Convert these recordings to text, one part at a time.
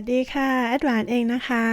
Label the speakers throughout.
Speaker 1: วัสดีค่ะแอดวานเองนะคะ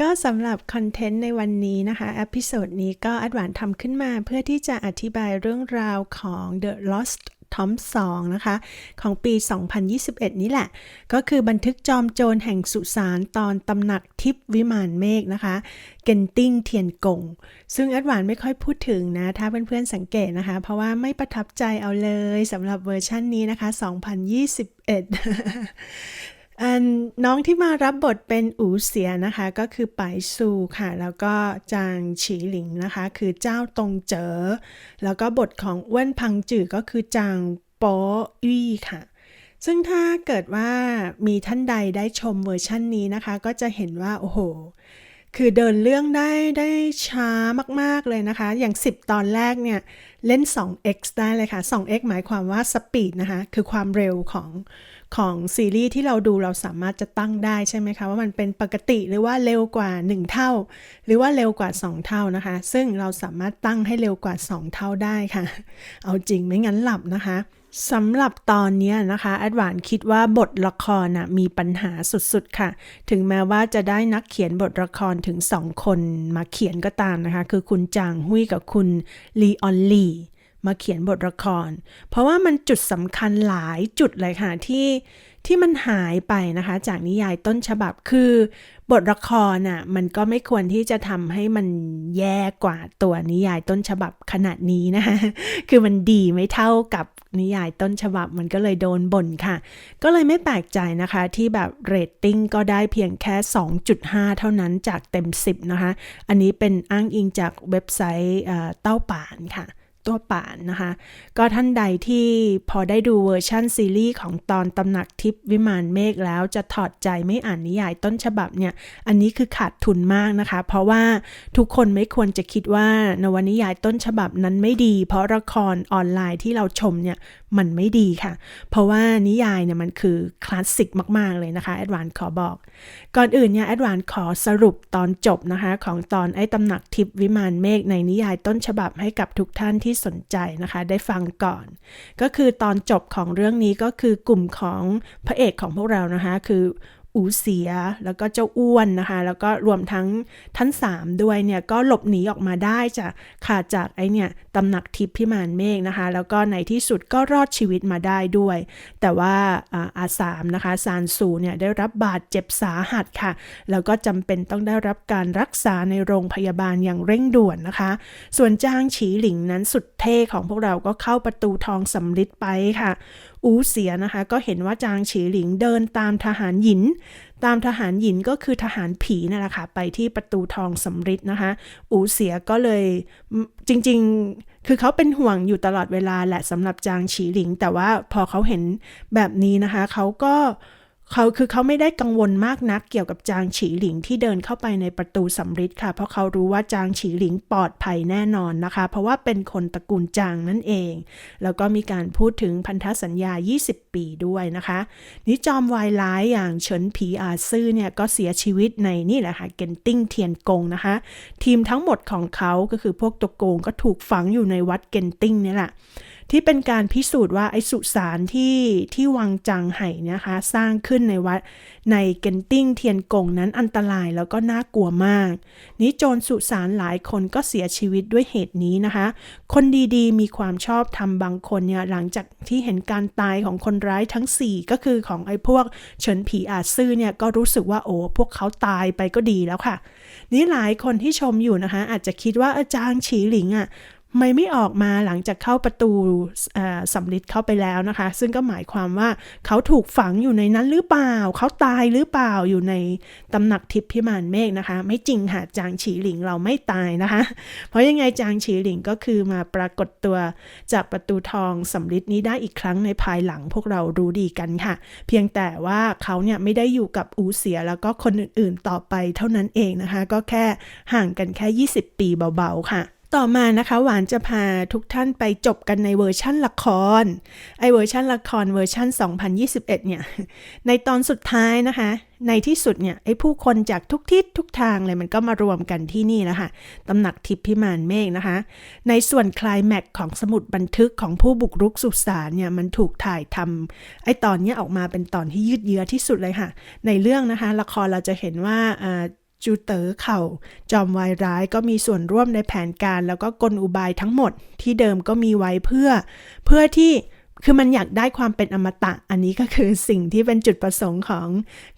Speaker 1: ก็สำหรับคอนเทนต์ในวันนี้นะคะอพิโซดนี้ก็แอดวานทำขึ้นมาเพื่อที่จะอธิบายเรื่องราวของ The Lost Tom 2นะคะ ของปี 2021 นี้แหละ ก็คือบันทึกจอมโจรแห่งสุสานตอนตำหนักทิพวิมานเมฆนะคะเกนติ้งเทียนกง ซึ่งแอดวานไม่ค่อยพูดถึงนะ ถ้าเพื่อนๆสังเกตนะคะ เพราะว่าไม่ประทับใจเอาเลยสำหรับเวอร์ชันนี้นะคะ 2021 อันน้องที่มารับบทเป็นอูเสียนะคะ ก็คือไปซูค่ะ แล้วก็จางฉีหลิงนะคะ คือเจ้าตงเจอ แล้วก็บทของอ้วนพังจือก็คือจางโปอี้ค่ะ ซึ่งถ้าเกิดว่ามีท่านใดได้ชมเวอร์ชั่นนี้นะคะ ก็จะเห็นว่า โอ้โห คือเดินเรื่องได้ได้ช้ามาก ๆ เลยนะคะ อย่าง 10 ตอนแรกเนี่ยเล่น 2x ได้เลยค่ะ 2x หมายความว่าสปีดนะคะ คือความเร็วของ ของซีรีส์ที่เราดูเราสามารถจะตั้งได้ใช่ไหมคะ ว่ามันเป็นปกติหรือว่าเร็วกว่า 1 เท่า หรือว่าเร็วกว่า 2 เท่านะคะ ซึ่งเราสามารถตั้งให้เร็วกว่า 2 เท่าได้ค่ะ เอาจริงไม่งั้นหลับนะคะสำหรับตอนนี้นะคะแอดวานคิดว่าบทละครนะมีปัญหาสุดๆค่ะ ถึงแม้ว่าจะได้นักเขียนบทละครถึงสองคนมาเขียนก็ตามนะคะ คือคุณจางหุยกับคุณลีออนลี มาเขียนบทละคร เพราะว่ามันจุดสำคัญหลายจุดเลยค่ะที่ที่มันหายไปนะคะ จากนิยายต้นฉบับคือบทละครน่ะมันก็ไม่ควรที่จะทำให้มันแย่กว่าตัวนิยายต้นฉบับขนาดนี้นะคะคือมันดีไม่เท่ากับนิยายต้นฉบับมันก็เลยโดนบ่นค่ะ ก็เลยไม่แปลกใจนะคะที่แบบเรตติ้งก็ได้เพียงแค่ 2.5 เท่านั้นจากเต็ม 10 นะคะ อันนี้เป็นอ้างอิงจากเว็บไซต์เต้าป่านค่ะ ตัวป่านนะคะ ก็ท่านใดที่พอได้ดูเวอร์ชั่นซีรีส์ของตอนตำหนักทิพย์วิมานเมฆแล้วจะถอดใจไม่อ่านนิยายต้นฉบับเนี่ย อันนี้คือขาดทุนมากนะคะ เพราะว่าทุกคนไม่ควรจะคิดว่านวนิยายต้นฉบับนั้นไม่ดี เพราะละครออนไลน์ที่เราชมเนี่ย มันไม่ดีค่ะ เพราะว่านิยายเนี่ยมันคือคลาสสิกมาก ๆ เลยนะคะแอดวานขอบอก ก่อนอื่นเนี่ยแอดวานขอสรุปตอนจบนะคะ ของตอนไอ้ตำหนักทิพวิมานเมฆในนิยายต้นฉบับให้กับทุกท่านที่สนใจนะคะ ได้ฟังก่อน ก็คือตอนจบของเรื่องนี้ก็คือกลุ่มของพระเอกของพวกเรานะคะ คือ อูเสีย แล้วก็เจ้าอ้วนนะคะ แล้วก็รวมทั้งท่านสามด้วยเนี่ยก็หลบหนีออกมาได้จากขาดจากไอเนี่ยตำหนักทิพย์พิมานเมฆนะคะ แล้วก็ในที่สุดก็รอดชีวิตมาได้ด้วย แต่ว่าอาสามนะคะซานซูเนี่ยได้รับบาดเจ็บสาหัสค่ะ แล้วก็จำเป็นต้องได้รับการรักษาในโรงพยาบาลอย่างเร่งด่วนนะคะ ส่วนจ้างฉีหลิงนั้นสุดเท่ของพวกเราก็เข้าประตูทองสำลิดไปค่ะ อูเสียนะคะก็เห็นว่าจางฉีหลิงเดินตามทหารหญิน ตามทหารหญินก็คือทหารผีนั่นแหละค่ะ ไปที่ประตูทองสำริดนะคะ อูเสียก็เลยจริงๆ คือเขาเป็นห่วงอยู่ตลอดเวลาแหละสำหรับจางฉีหลิง แต่ว่าพอเขาเห็นแบบนี้นะคะ เขาก็เเขาคือเขาไม่ได้กังวลมากนักเกี่ยวกับจางฉีหลิงที่เดินเข้าไปในประตูสำริดค่ะ เพราะเขารู้ว่าจางฉีหลิงปลอดภัยแน่นอนนะคะ เพราะว่าเป็นคนตระกูลจางนั่นเอง แล้วก็มีการพูดถึงพันธสัญญา 20 ปีด้วยนะคะนิจอมวายร้ายอย่างเฉินผีอาซื่อเนี่ยก็เสียชีวิตในนี่แหละค่ะเกนติ้งเทียนกงนะคะ ทีมทั้งหมดของเขาก็คือพวกตัวโกงก็ถูกฝังอยู่ในวัดเกนติ้งนี่แหละ ที่เป็นการพิสูจน์ว่าไอ้สุสานที่ที่วังจังไห่นะคะ สร้างขึ้นในวัดในเกนติ้งเทียนกงนั้นอันตรายแล้วก็น่ากลัวมาก นี้โจรสุสานหลายคนก็เสียชีวิตด้วยเหตุนี้นะคะ คนดีๆ มีความชอบทำบางคนเนี่ยหลังจากที่เห็นการตายของคนร้ายทั้ง 4 ก็คือของไอ้พวกเฉินผีอาซื่อเนี่ยก็รู้สึกว่าโอ้พวกเขาตายไปก็ดีแล้วค่ะ นี่หลายคนที่ชมอยู่นะคะ อาจจะคิดว่าอาจารย์ฉีหลิงอะ่ะ ไม่ไม่ออกมาหลังจากเข้าประตูสำลิดเข้าไปแล้วนะคะ ซึ่งก็หมายความว่าเขาถูกฝังอยู่ในนั้นหรือเปล่า เขาตายหรือเปล่าอยู่ในตำหนักทิพย์พิมานเมฆนะคะ ไม่จริงค่ะจางฉีหลิงเราไม่ตายนะคะ เพราะยังไงจางฉีหลิงก็คือมาปรากฏตัวจากประตูทองสำลิดนี้ได้อีกครั้งในภายหลังพวกเรารู้ดีกันค่ะ เพียงแต่ว่าเขาเนี่ยไม่ได้อยู่กับอูเสียแล้วก็คนอื่นๆต่อไปเท่านั้นเองนะคะ ก็แค่ห่างกันแค่ 20 ปีเบาๆค่ะ ต่อมานะคะหวานจะพาทุกท่านไปจบกันในเวอร์ชั่นละครไอเวอร์ชั่นละครเวอร์ชั่น 2021 เนี่ยในตอนสุดท้ายนะคะ ในที่สุดเนี่ยไอผู้คนจากทุกทิศทุกทางเลยมันก็มารวมกันที่นี่แล้วค่ะตำหนักทิพย์พิมานเมฆนะคะ ในส่วนคลายแม็กของสมุดบันทึกของผู้บุกรุกสุสานเนี่ยมันถูกถ่ายทำไอตอนเนี้ยออกมาเป็นตอนที่ยืดเยื้อที่สุดเลยค่ะ ในเรื่องนะคะ ละครเราจะเห็นว่า จูเต๋อเข่า จอมวายร้ายก็มีส่วนร่วมในแผนการแล้วก็กลอุบายทั้งหมดที่เดิมก็มีไว้เพื่อ เพื่อที่คือมันอยากได้ความเป็นอมตะ อันนี้ก็คือสิ่งที่เป็นจุดประสงค์ของ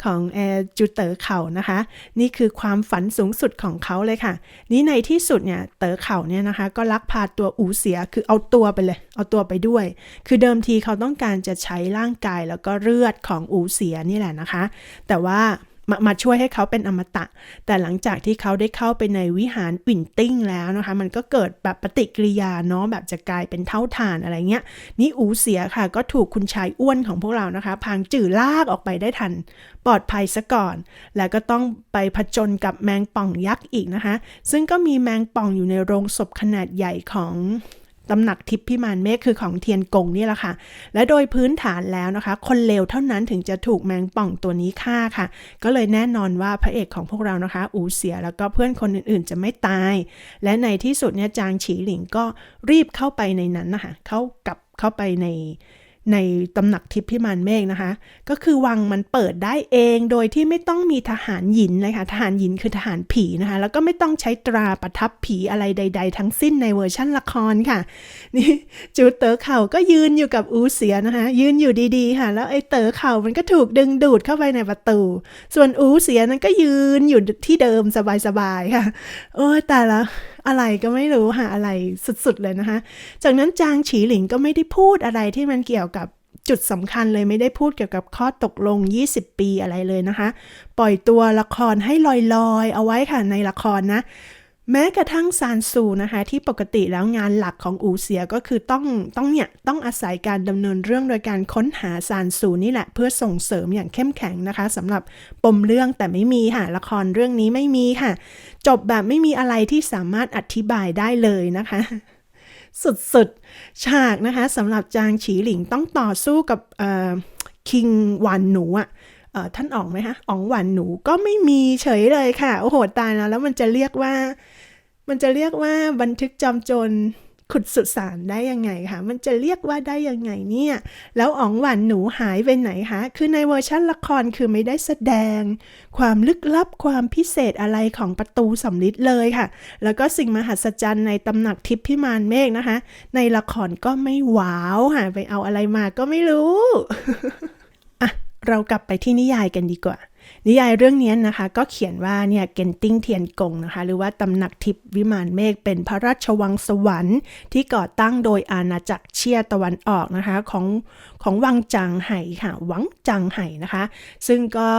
Speaker 1: ของแอร์จูเต๋อเข่านะคะ นี่คือความฝันสูงสุดของเขาเลยค่ะ นี่ในที่สุดเนี่ยเต๋อเข่าเนี่ยนะคะ ก็ลักพาตัวอูเสียคือเอาตัวไปเลย เอาตัวไปด้วย คือเดิมทีเขาต้องการจะใช้ร่างกายแล้วก็เลือดของอูเสียนี่แหละนะคะ แต่ว่า มามาช่วยให้เขาเป็นอมตะ แต่หลังจากที่เขาได้เข้าไปในวิหารปิ่นติ้งแล้วนะคะ มันก็เกิดแบบปฏิกิริยาเนาะแบบจะกลายเป็นเท่าฐานอะไรเงี้ย นี่อูเสียค่ะ ก็ถูกคุณชายอ้วนของพวกเรานะคะ พางจื่อลากออกไปได้ทัน ปลอดภัยซะก่อน แล้วก็ต้องไปผจญกับแมงป่องยักษ์อีกนะคะ ซึ่งก็มีแมงป่องอยู่ในโรงศพขนาดใหญ่ของ ตำหนักทิพย์พิมานเมฆคือของเทียนกงนี่แหละค่ะ และโดยพื้นฐานแล้วนะคะ คนเลวเท่านั้นถึงจะถูกแมงป่องตัวนี้ฆ่าค่ะ ก็เลยแน่นอนว่าพระเอกของพวกเรานะคะ อูเสียแล้วก็เพื่อนคนอื่นๆ จะไม่ตาย และในที่สุดเนี่ยจางฉีหลิงก็รีบเข้าไปในนั้นนะคะ เข้ากลับเข้าไปใน ในตำหนักทิพย์พิมานเมฆนะคะ ก็คือวังมันเปิดได้เองโดยที่ไม่ต้องมีทหารหญินเลยค่ะทหารหญินคือทหารผีนะคะ แล้วก็ไม่ต้องใช้ตราประทับผีอะไรใด ๆ ทั้งสิ้นในเวอร์ชั่นละครค่ะ นี่จูเต๋อเข่าก็ยืนอยู่กับอูเสียนะคะ ยืนอยู่ดีๆค่ะ แล้วไอ้เต๋อเข่ามันก็ถูกดึงดูดเข้าไปในประตู ส่วนอูเสียนั้นก็ยืนอยู่ที่เดิมสบายๆค่ะ โอ้แต่ละอะไรก็ไม่รู้ค่ะอะไรสุดๆเลยนะคะ จากนั้นจางฉีหลิงก็ไม่ได้พูดอะไรที่มันเกี่ยว จุดสำคัญเลยไม่ได้พูดเกี่ยวกับข้อตกลง 20 ปีอะไรเลยนะคะ ปล่อยตัวละครให้ลอยๆ เอาไว้ค่ะในละครนะ แม้กระทั่งซานซูนะคะ ที่ปกติแล้วงานหลักของอูเสียก็คือต้องต้องเนี่ยต้องอาศัยการดำเนินเรื่องโดยการค้นหาซานซูนี่แหละ เพื่อส่งเสริมอย่างเข้มแข็งนะคะสำหรับปมเรื่องแต่ไม่มีค่ะละครเรื่องนี้ไม่มีค่ะ จบแบบไม่มีอะไรที่สามารถอธิบายได้เลยนะคะ สุดๆ ฉากนะคะสำหรับจางฉีหลิงต้องต่อสู้กับคิงหวานหนูอะเอ่อท่านอ๋องไหมคะอ๋องหวานหนูก็ไม่มีเฉยเลยค่ะ โอ้โห ตายแล้วแล้วมันจะเรียกว่า มันจะเรียกว่าบันทึกจำโจร ขุดสุสานได้ยังไงคะมันจะเรียกว่าได้ยังไงเนี่ย แล้วอ๋องหวานหนูหายไปไหนคะคือในเวอร์ชั่นละครคือไม่ได้แสดง ความลึกลับความพิเศษอะไรของประตูสำลิดเลยค่ะ แล้วก็สิ่งมหัศจรรย์ในตำหนักทิพย์พิมานเมฆนะคะ ในละครก็ไม่ว้าวค่ะไปเอาอะไรมาก็ไม่รู้อะเรากลับไปที่นิยายกันดีกว่า นิยายเรื่องนี้นะคะก็เขียนว่าเนี่ยเกนติ้งเทียนกงนะคะหรือว่าตำหนักทิพย์วิมานเมฆเป็นพระราชวังสวรรค์ ที่ก่อตั้งโดยอาณาจักรเชียตะวันออกนะคะของของวังจางไห่ค่ะวังจางไห่นะคะ ซึ่งก็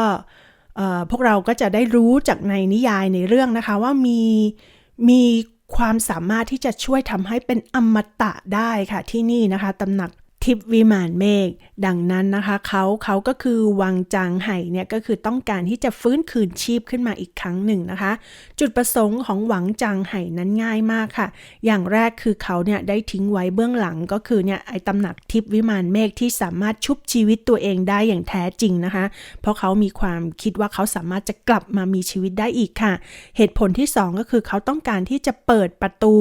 Speaker 1: เอ่อพวกเราก็จะได้รู้จากในนิยายในเรื่องนะคะว่ามีมีความสามารถที่จะช่วยทำให้เป็นอมตะได้ค่ะที่นี่นะคะตำหนัก ทิพวิมานเมฆดังนั้นนะคะเขาเขาก็คือวังจางไห่เนี่ยก็คือต้องการที่จะฟื้นคืนชีพขึ้นมาอีกครั้งหนึ่งนะคะ จุดประสงค์ของหวังจางไห่นั้นง่ายมากค่ะ อย่างแรกคือเขาเนี่ยได้ทิ้งไว้เบื้องหลังก็คือเนี่ยไอ้ตำหนักทิพวิมานเมฆที่สามารถชุบชีวิตตัวเองได้อย่างแท้จริงนะคะ เพราะเขามีความคิดว่าเขาสามารถจะกลับมามีชีวิตได้อีกค่ะ เหตุผลที่สองก็คือเขาต้องการที่จะเปิดประตู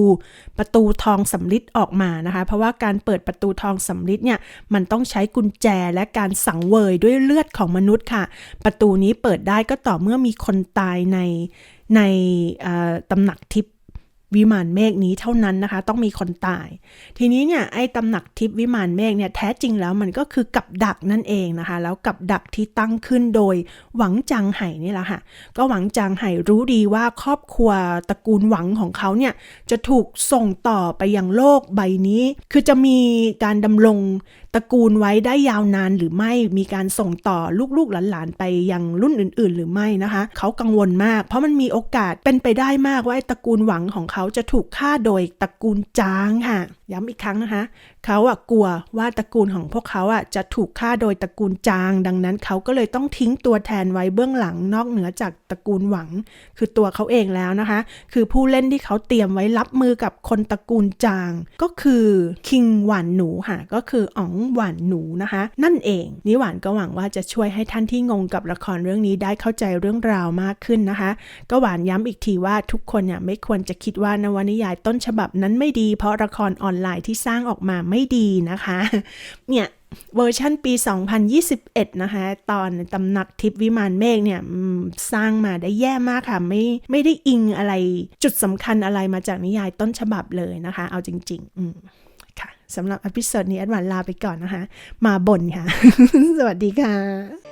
Speaker 1: ประตูทองสำริดออกมานะคะ เพราะว่าการเปิดประตูทองสำริดเนี่ยมันต้องใช้กุญแจและการสังเวยด้วยเลือดของมนุษย์ค่ะ ประตูนี้เปิดได้ก็ต่อเมื่อมีคนตายในในตำหนักทิพย์ วิมานเมฆนี้เท่านั้นนะคะ ต้องมีคนตาย ทีนี้เนี่ยไอ้ตำหนักทิพย์วิมานเมฆเนี่ยแท้จริงแล้วมันก็คือกับดักนั่นเองนะคะ แล้วกับดักที่ตั้งขึ้นโดยหวังจางไห่นี่แหละค่ะ ก็หวังจางไห่รู้ดีว่าครอบครัวตระกูลหวังของเขาเนี่ยจะถูกส่งต่อไปยังโลกใบนี้ คือจะมีการดำรงตระกูลไว้ได้ยาวนานหรือไม่มีการส่งต่อลูกๆหลานๆไปยังรุ่นอื่น ๆ หรือไม่นะคะ เขากังวลมาก เพราะมันมีโอกาสเป็นไปได้มากว่าไอ้ตระกูลหวังของเขาเขาจะถูกฆ่าโดยตระกูลจางค่ะ ย้ำอีกครั้งนะคะเขาอะกลัวว่าตระกูลของพวกเขาอะจะถูกฆ่าโดยตระกูลจาง ดังนั้นเขาก็เลยต้องทิ้งตัวแทนไว้เบื้องหลังนอกเหนือจากตระกูลหวัง คือตัวเขาเองแล้วนะคะ คือผู้เล่นที่เขาเตรียมไว้รับมือกับคนตระกูลจาง ก็คือคิงหวานหนูค่ะก็คืออ๋องหวานหนูนะคะ นั่นเองนิหวานก็หวังว่าจะช่วยให้ท่านที่งงกับละครเรื่องนี้ได้เข้าใจเรื่องราวมากขึ้นนะคะ ก็หวานย้ำอีกทีว่าทุกคนเนี่ยไม่ควรจะคิดว่านวนิยายต้นฉบับนั้นไม่ดี เพราะละครออนไลน์ที่สร้างออกมาไม่ดีนะคะ เนี่ยเวอร์ชันปี 2021 นะคะ ตอนตำหนักทิพวิมานเมฆเนี่ยสร้างมาได้แย่มากค่ะ ไม่ไม่ได้อิงอะไรจุดสำคัญอะไรมาจากนิยายต้นฉบับเลยนะคะ เอาจริง ๆ อืมค่ะสำหรับอพิโซดนี้แอดวานลาไปก่อนนะคะ มาบ่นค่ะ สวัสดีค่ะ